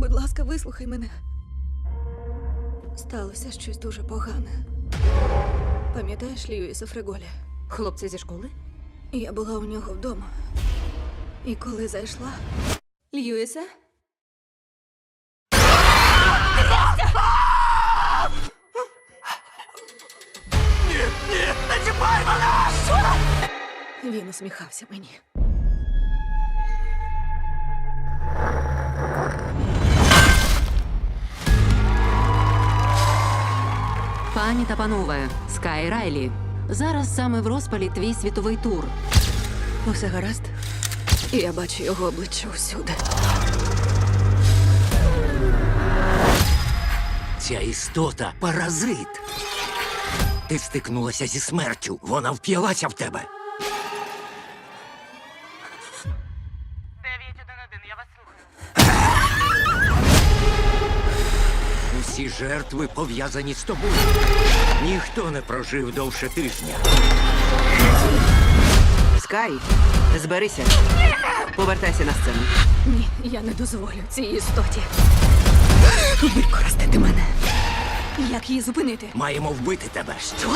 Будь ласка, вислухай мене. Сталося щось дуже погане. Пам'ятаєш Льюіса Фреголі? Хлопці зі школи? Я була у нього вдома. І коли зайшла. Льюіса? Ні, ні, не чіпай мене! Він усміхався мені. Пані та панове, Скай Райлі. Зараз саме в розпалі твій світовий тур. Усе гаразд? Я бачу його обличчя усюди. Ця істота паразит. Ти стикнулася зі смертю. Вона вп'ялася в тебе. 911, я вас слухаю. Жертви пов'язані з тобою. Ніхто не прожив довше тижня. Скай, зберися. Повертайся на сцену. Ні, я не дозволю цій істоті. Використати мене. Як її зупинити? Маємо вбити тебе. Що?